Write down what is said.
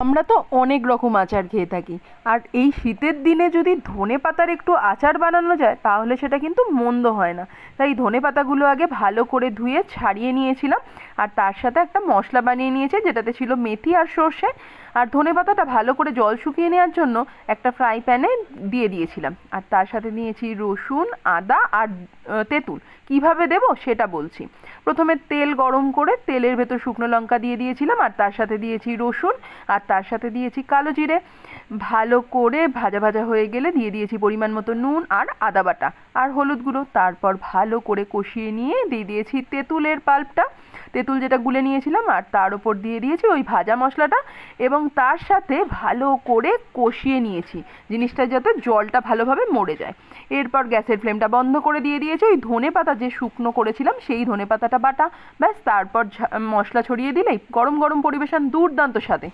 আমরা তো অনেক রকম আচার খেয়ে থাকি। আর এই শীতের দিনে যদি ধনে পাতার একটু আচার বানানো যায়, তাহলে সেটা কিন্তু মন্দ হয় না। তাই ধনে পাতাগুলো আগে ভালো করে ধুয়ে ছাড়িয়ে নিয়েছিলাম। আর তার সাথে একটা মশলা বানিয়ে নিয়েছি, যেটাতে ছিল মেথি আর সর্ষে। আর ধনে পাতাটা ভালো করে জল শুকিয়ে নেওয়ার জন্য একটা ফ্রাই প্যানে দিয়ে দিয়েছিলাম। আর তার সাথে নিয়েছি রসুন, আদা আর তেঁতুল। কীভাবে দেব সেটা বলছি। প্রথমে তেল গরম করে তেলের ভেতর শুকনো লঙ্কা দিয়ে দিয়েছিলাম। আর তার সাথে দিয়েছি রসুন। আর তার সাথে দিয়েছি কালো জিরে। ভালো করে ভাজা ভাজা হয়ে গেলে দিয়ে দিয়েছি পরিমাণ মতো নুন আর আদা বাটা। আর হলুদ গুঁড়ো। তারপর ভালো করে কষিয়ে নিয়ে দিয়ে দিয়েছি তেঁতুলের পাল্পটা। তেঁতুল যেটা গুলে নিয়েছিলাম আর তার ওপর দিয়ে দিয়েছি ওই ভাজা মশলাটা। এবং তার সাথে ভালো করে কষিয়ে নিয়েছি। জিনিসটা যাতে জলটা ভালোভাবে মরে যায়। এরপর গ্যাসের ফ্লেমটা বন্ধ করে দিয়ে দিয়েছি। ওই ধনে পাতা যে শুকনো করেছিলাম সেই ধনে পাতাটা বাটা। ব্যাস, তারপর মশলা ছড়িয়ে দিলেই গরম গরম পরিবেশন দুর্দান্ত স্বাদে।